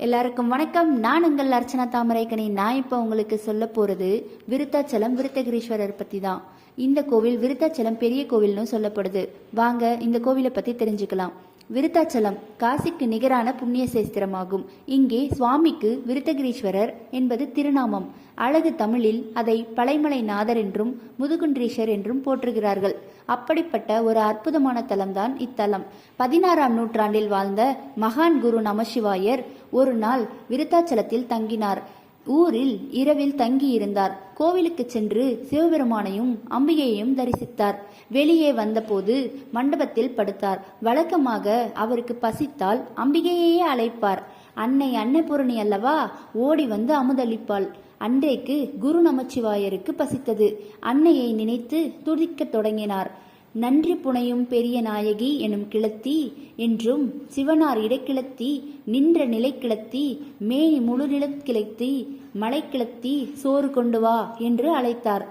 எல்லாருக்கும் வணக்கம். நான் உங்கள் அர்ச்சனா தாமரைக்கணி நான் இப்போ உங்களுக்கு சொல்ல போகிறது விருத்தாச்சலம் விருத்தகிரீஸ்வரர் பற்றி தான் இந்த கோவில் விருத்தாச்சலம் பெரிய கோவில்னு சொல்லப்படுது. வாங்க இந்த கோவிலை பற்றி தெரிஞ்சுக்கலாம். விருத்தாச்சலம் காசிக்கு நிகரான புண்ணிய சேஸ்திரமாகும். இங்கே சுவாமிக்கு விருத்தகிரீஸ்வரர் என்பது திருநாமம். அழகு தமிழில் அதை பழைமலை நாதர் என்றும் முதுகுன்றீஸ்வர் என்றும் போற்றுகிறார்கள். அப்படிப்பட்ட ஒரு அற்புதமான தலம்தான் இத்தலம். பதினாறாம் நூற்றாண்டில் வாழ்ந்த மகான் குரு நமசிவாயர் ஒரு நாள் விருத்தாச்சலத்தில் தங்கினார். ஊரில் இரவில் தங்கியிருந்தார். கோவிலுக்கு சென்று சிவபெருமானையும் அம்பிகையையும் தரிசித்தார். வெளியே வந்தபோது மண்டபத்தில் படுத்தார். வழக்கமாக அவருக்கு பசித்தால் அம்பிகையையே அழைப்பார். அன்னை அன்னபூரணி அல்லவா? ஓடி வந்து அமுதளிப்பாள். அன்றைக்கு குரு நமச்சிவாயருக்கு பசித்தது. அன்னையை நினைத்து துடிக்கத் தொடங்கினார். நன்றி புனையும் பெரிய நாயகி எனும் கிளத்தி என்றும் சிவனார் இடைக்கிளத்தி நின்ற நிலை கிளத்தி மேனி முழு கிளத்தி மலை கிளத்தி சோறு கொண்டு வா என்று அழைத்தார்.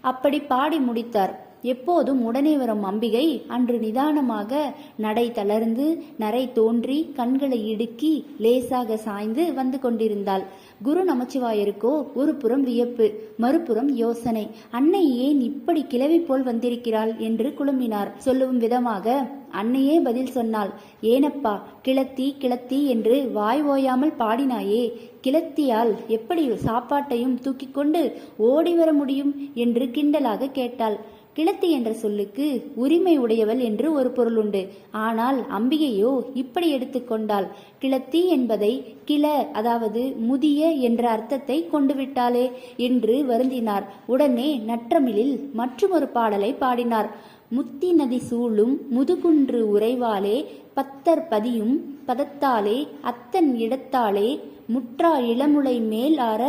அப்படி பாடி முடித்தார். எப்போதும் உடனே வரும் அம்பிகை அன்று நிதானமாக நடை தளர்ந்து நரை தோன்றி கண்களை இடுக்கி லேசாக சாய்ந்து வந்து கொண்டிருந்தாள். குரு நமச்சிவாயருக்கோ ஒரு புறம் வியப்பு மறுபுறம் யோசனை. அன்னை ஏன் இப்படி கிளவி போல் வந்திருக்கிறாள் என்று குழுமினார் சொல்லும் விதமாக அன்னையே பதில் சொன்னாள். ஏனப்பா கிளத்தி கிளத்தி என்று வாய் ஓயாமல் பாடினாயே கிளத்தியால் எப்படி சாப்பாட்டையும் தூக்கிக் கொண்டு ஓடி வர முடியும் என்று கிண்டலாக கேட்டாள். கிழத்தி என்ற சொல்லுக்கு உரிமை உடையவள் என்று ஒரு பொருள் உண்டு ஆனால் அம்பிகையோ இப்படி எடுத்துக்கொண்டாள் கிழத்தி என்பதை கிள அதாவது முதிய என்ற அர்த்தத்தை கொண்டு விட்டாளே என்று வருந்தினார். உடனே நற்றமிழில் மற்றொரு பாடலை பாடினார். முத்தி நதி சூழும் முதுகுன்று உறைவாலே பத்தர் பதியும் பதத்தாலே அத்தன் இடத்தாலே முற்றா இளமுலை மேல் ஆற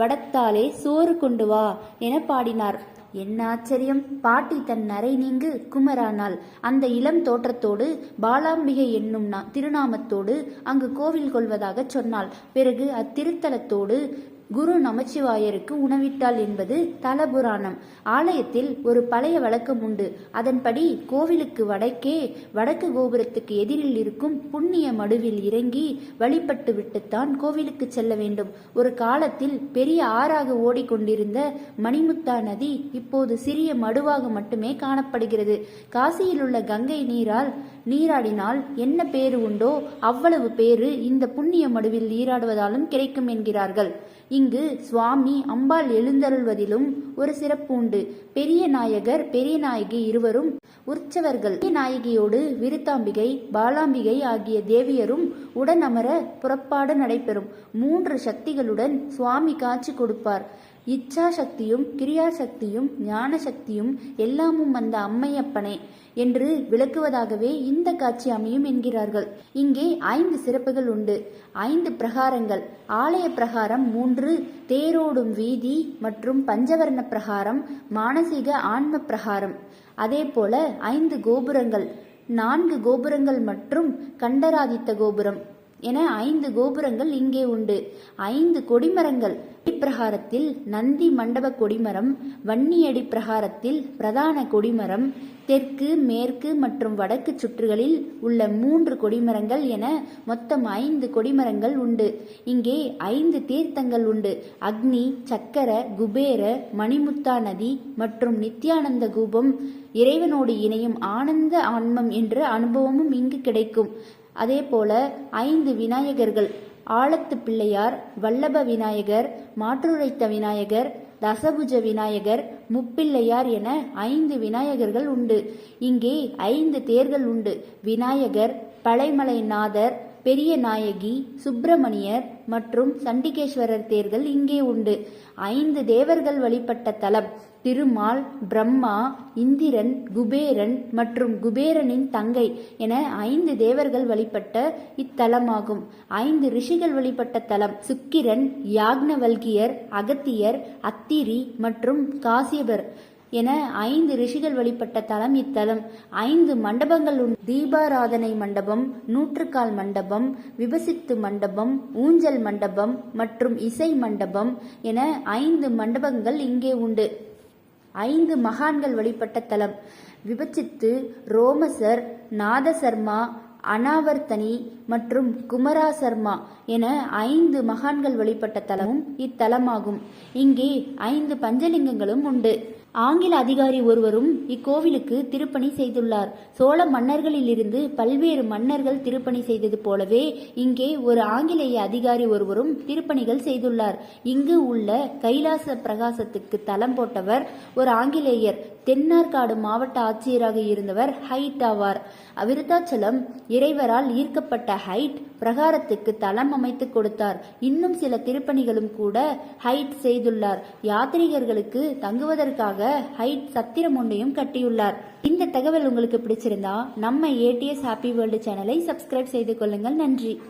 வடத்தாலே சோறு கொண்டு வா என பாடினார். என்ன ஆச்சரியம்? பாட்டி தன் நரை நீங்கு குமரானாள். அந்த இளம் தோற்றத்தோடு பாலாம்பிகை என்னும் நா- திருநாமத்தோடு அங்கு கோவில் கொள்வதாகச் சொன்னாள். பிறகு அத்திருத்தலத்தோடு குரு நமச்சிவாயருக்கு உணவிட்டாள் என்பது தலபுராணம். ஆலயத்தில் ஒரு பழைய வழக்கம் உண்டு. அதன்படி கோவிலுக்கு வடக்கே வடக்கு கோபுரத்துக்கு எதிரில் இருக்கும் புண்ணிய மடுவில் இறங்கி வழிபட்டு விட்டுத்தான் கோவிலுக்கு செல்ல வேண்டும். ஒரு காலத்தில் பெரிய ஆறாக ஓடிக்கொண்டிருந்த மணிமுத்தா நதி இப்போது சிறிய மடுவாக மட்டுமே காணப்படுகிறது. காசியில் உள்ள கங்கை நீரால் நீராடினால் என்ன பேரு உண்டோ அவ்வளவு பேரு இந்த புண்ணிய மடுவில் நீராடுவதாலும் கிடைக்கும் என்கிறார்கள். இங்கு சுவாமி அம்பாள் எழுந்தருள்வதிலும் ஒரு சிறப்பு உண்டு. பெரிய நாயகர் பெரிய நாயகி இருவரும் உற்சவர்கள். பெரிய நாயகியோடு விருத்தாம்பிகை பாலாம்பிகை ஆகிய தேவியரும் உடன் அமர புறப்பாடு நடைபெறும். மூன்று சக்திகளுடன் சுவாமி காட்சி கொடுப்பார். இச்சா சக்தியும் கிரியா சக்தியும் ஞான சக்தியும் எல்லாமும் அந்த அம்மையப்பனே என்று விளக்குவதாகவே இந்த காட்சி அமையும் என்கிறார்கள். இங்கே ஐந்து சிறப்புகள் உண்டு. ஐந்து பிரகாரங்கள். ஆலய பிரகாரம் மூன்று தேரோடும் வீதி மற்றும் பஞ்சவர்ண பிரகாரம் மானசீக ஆன்ம பிரகாரம். அதே போல ஐந்து கோபுரங்கள். நான்கு கோபுரங்கள் மற்றும் கண்டராதித்த கோபுரம். என ஐந்து கோபுரங்கள் இங்கே உண்டு. ஐந்து கொடிமரங்கள். பிரகாரத்தில் நந்தி மண்டப கொடிமரம் வன்னியடி பிரகாரத்தில் பிரதான கொடிமரம் தெற்கு மேற்கு மற்றும் வடக்கு சுற்றுகளில் உள்ள மூன்று கொடிமரங்கள் என மொத்தம் ஐந்து கொடிமரங்கள் உண்டு. இங்கே ஐந்து தீர்த்தங்கள் உண்டு. அக்னி சக்கர குபேர மணிமுத்தா நதி மற்றும் நித்யானந்த கூபம் இறைவனோடு இணையும் ஆனந்த ஆன்மம் என்ற அனுபவமும் இங்கு கிடைக்கும். அதே போல ஐந்து விநாயகர்கள் ஆழத்து பிள்ளையார் வல்லப விநாயகர் மாற்றுரைத்த விநாயகர் தசபுஜ விநாயகர் முப்பிள்ளையார் என ஐந்து விநாயகர்கள் உண்டு. இங்கே ஐந்து தேர்கள் உண்டு. விநாயகர் பழைமலை நாதர் பெரிய நாயகி சுப்பிரமணியர் மற்றும் சண்டிகேஸ்வரர் தேர்கள் இங்கே உண்டு. ஐந்து தேவர்கள் வழிபட்ட தலம் திருமால் பிரம்மா இந்திரன் குபேரன் மற்றும் குபேரனின் தங்கை என ஐந்து தேவர்கள் வழிபட்ட இத்தலமாகும். ஐந்து ரிஷிகள் வழிபட்ட தலம் சுக்கிரன் யாக்னவல்கியர் அகத்தியர் அத்திரி மற்றும் காசியபர். என ஐந்து ரிஷிகள் வழிபட்ட தலம் இத்தலம். ஐந்து மண்டபங்கள் உண்டு தீபாராதனை மண்டபம் நூற்றுக்கால் மண்டபம் விபசித்து மண்டபம் ஊஞ்சல் மண்டபம் மற்றும் இசை மண்டபம் என ஐந்து மண்டபங்கள் இங்கே உண்டு. ஐந்து மகான்கள் வழிபட்ட தலம். விபச்சித்து ரோமசர் நாதசர்மா அனாவர்த்தனி மற்றும் குமரா சர்மா என ஐந்து மகான்கள் வழிபட்ட தலமும் இத்தலமாகும். இங்கே ஐந்து பஞ்சலிங்கங்களும் உண்டு. ஆங்கில அதிகாரி ஒருவரும் இக்கோவிலுக்கு திருப்பணி செய்துள்ளார். சோழ மன்னர்களிலிருந்து பல்வேறு மன்னர்கள் திருப்பணி செய்தது போலவே இங்கே ஒரு ஆங்கிலேய அதிகாரி ஒருவரும் திருப்பணிகள் செய்துள்ளார். இங்கு உள்ள கைலாச பிரகாசத்துக்கு தலம் போட்டவர் ஒரு ஆங்கிலேயர். தென்னார்காடு மாவட்ட ஆட்சியராக இருந்தவர் ஹைட் ஆவார் விருத்தாச்சலம் இறைவரால் ஈர்க்கப்பட்ட ஹைட் பிரகாரத்துக்கு தளம் அமைத்து கொடுத்தார். இன்னும் சில திருப்பணிகளும் கூட ஹைட் செய்துள்ளார். யாத்ரீகர்களுக்கு தங்குவதற்காக ஹைட் சத்திரம் ஒன்றையும் கட்டியுள்ளார். இந்த தகவல் உங்களுக்கு பிடிச்சிருந்தா நம்ம ஏடிஎஸ் ஹாப்பி வேர்ல்டு சேனலை சப்ஸ்கிரைப் செய்து கொள்ளுங்கள். நன்றி.